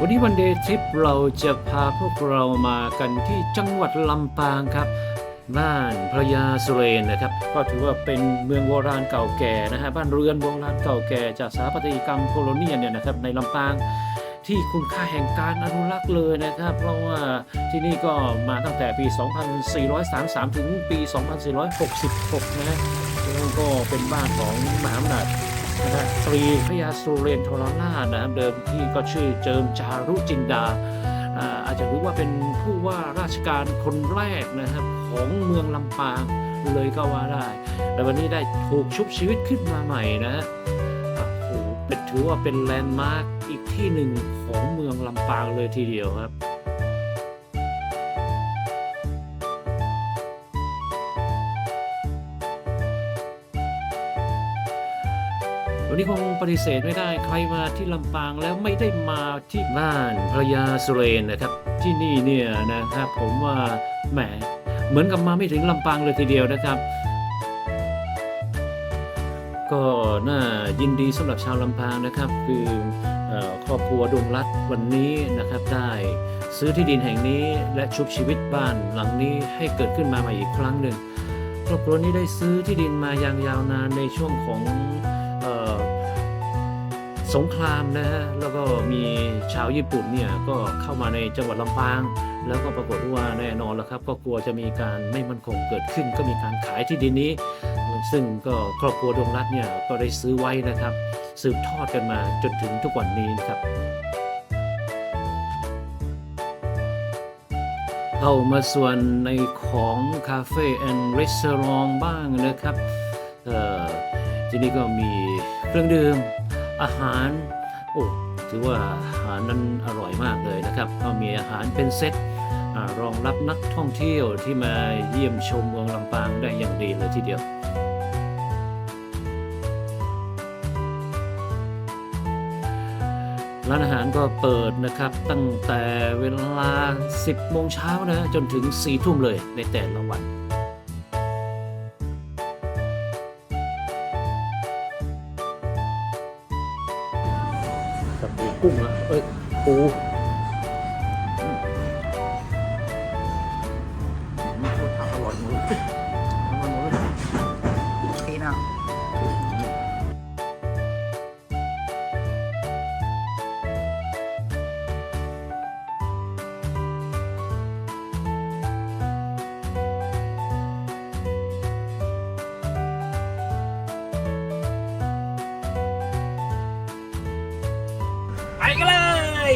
วันนี้วันเดย์ทริปเราจะพาพวกเรามากันที่จังหวัดลำปางครับบ้านพระยาสุเรนนะครับ ก็ถือว่าเป็นเมืองโบราณเก่าแก่นะฮะบ้านเรือนโบราณเก่าแก่จากสถาปัตยกรรมโคโลเนียเนี่ยนะครับในลำปางที่คุณค่าแห่งการอนุรักษ์เลยนะครับ เพราะว่าที่นี่ก็มาตั้งแต่ปี 2433 ถึงปี 2466 นะฮะก็เป็นบ้านของมหาอำนาจ นะตรีพยาสุเรนทรราชนะครับเดิมที่ก็ชื่อเจิมจารุจินดาอาอาจจะรู้ว่าเป็นผู้ว่าราชการคนแรกนะครับของเมืองลำปางเลยก็ว่าได้ แต่วันนี้ได้ถูกชุบชีวิตขึ้นมาใหม่นะฮะโอ้โหเป็นถือว่าเป็นแลนด์มาร์คอีกที่หนึ่งของเมืองลำปางเลยทีเดียวครับ วันนี้คงปฏิเสธไม่ได้ใครมาที่ลำปางแล้วไม่ได้มาที่บ้านพระยาสุเรนนะครับ ที่นี่เนี่ยนะครับผมว่าแหมเหมือนกับมาไม่ถึงลำปางเลยทีเดียวนะครับ ก็น่ายินดีสำหรับชาวลำปางนะครับ คือครอบครัวดวงรัตวันนี้นะครับได้ซื้อที่ดินแห่งนี้และชุบชีวิตบ้านหลังนี้ให้เกิดขึ้นมาใหม่อีกครั้งหนึ่งครอบครัวนี้ได้ซื้อที่ดินมาอย่างยาวนานในช่วงของ สงครามนะฮะแล้วก็มีชาวญี่ปุ่นเนี่ยก็เข้ามาในจังหวัดลำปาง แล้วก็ปรากฏว่าแน่นอนแล้วครับ ก็กลัวจะมีการไม่มั่นคงเกิดขึ้น ก็มีการขายที่ดินนี้ ซึ่งก็ครอบครัวดวงรัตน์เนี่ยก็ได้ซื้อไว้นะครับ สืบทอดกันมาจนถึงทุกวันนี้นะครับเข้ามาส่วนในของคาเฟ่แอนด์รีสอร์ทบ้างนะครับที่นี่ก็มีเครื่องดื่ม อาหารโอ้ถือว่าอาหารนั้นอร่อยมากเลยนะครับก็มีอาหารเป็นเซตรองรับนักท่องเที่ยวที่มาเยี่ยมชมเมืองลำปางได้อย่างดีเลยทีเดียวร้านอาหารก็เปิดนะครับตั้งแต่เวลา 10 โมงเช้านะ จนถึง 4 ทุ่มเลยในแต่ละวัน กับปูกุ้งนะเอ้ยปู กันเลย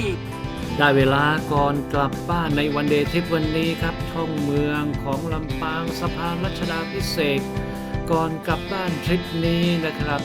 ได้เวลาก่อนกลับบ้านในวันเดย์ทริปวันนี้ครับ ท่องเมืองของลำปางสะพานรัชดาพิเศษกก่อนกลับบ้านทริปนี้นะครับ